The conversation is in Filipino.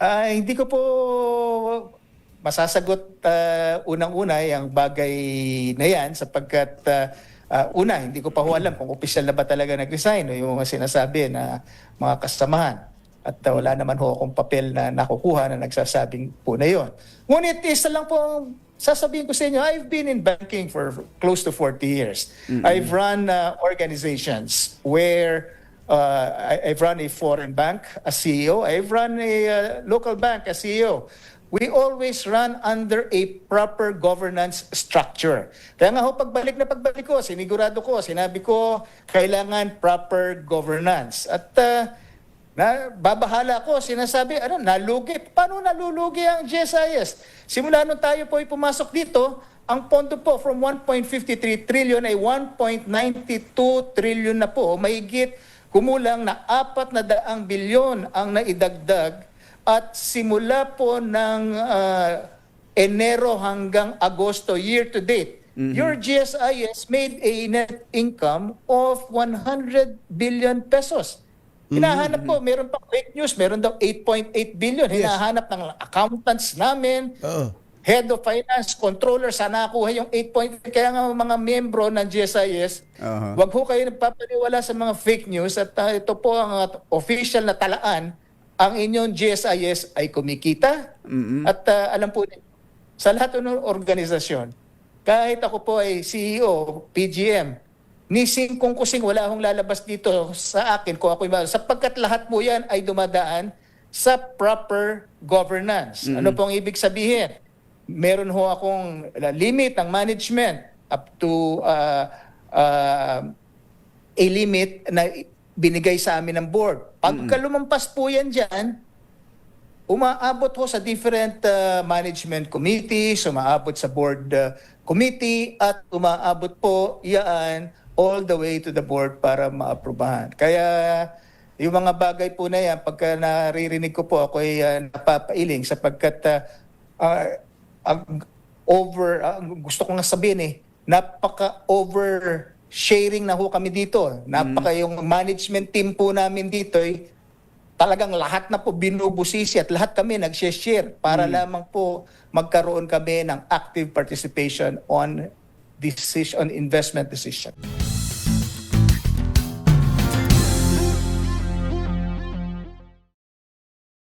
Ah, hindi ko po masasagot ah, unang-una yung bagay na yan sapagkat ah, ah, una, hindi ko pa ho alam kung opisyal na ba talaga nag-resign o yung mga sinasabi na mga kasamahan. At ah, wala naman ho akong papel na nakukuha na nagsasabing po na yon. Ngunit isa lang po ang sasabihin ko sa inyo, I've been in banking for close to 40 years. I've run ah, organizations where Uh, I, I've run a foreign bank as CEO. I've run a uh, local bank as CEO. We always run under a proper governance structure. Kaya nga ho, pagbalik na pagbalik ko, sinigurado ko, sinabi ko, kailangan proper governance. At uh, na, babahala ko, sinasabi, ano, nalugi. Paano nalulugi ang GSIS? Simula nung tayo po ay pumasok dito, ang pondo po from 1.53 trillion ay 1.92 trillion na po, mahigit kumulang na apat na daang bilyon ang naidagdag at simula po ng ah, Enero hanggang Agosto year to date, your GSIS made a net income of 100 billion pesos. Hinahanap po, meron pa fake news, meron daw 8.8 billion. Hinahanap ng accountants namin, Oo. Head of finance, controller, sana nakuha yung 8 point. Kaya nga mga miyembro ng GSIS, Aha. wag ho kayo nagpapaniwala sa mga fake news at ah, ito po ang ah, official na talaan, ang inyong GSIS ay kumikita. At ah, alam po sa lahat ng organisasyon, kahit ako po ay CEO, PGM, ni singkong kusing wala akong lalabas dito sa akin kung ako'y sapagkat lahat po yan ay dumadaan sa proper governance. Ano pong ibig sabihin? Meron ho akong limit ng management up to uh, uh, a limit na binigay sa amin ng board. Pagka lumampas po yan dyan, umaabot ho sa different uh, management committees, umaabot sa board uh, committee, at umaabot po yan all the way to the board para maaprubahan. Kaya yung mga bagay po na yan, pagka naririnig ko po, ako ay uh, napapailing sapagkat uh, uh, ang over, ang gusto ko nga sabihin eh, napaka-over sharing na ho kami dito. Napaka yung management team po namin dito ay talagang lahat na po binubusisi at lahat kami nag-share para lamang po magkaroon kami ng active participation on decision on investment decision.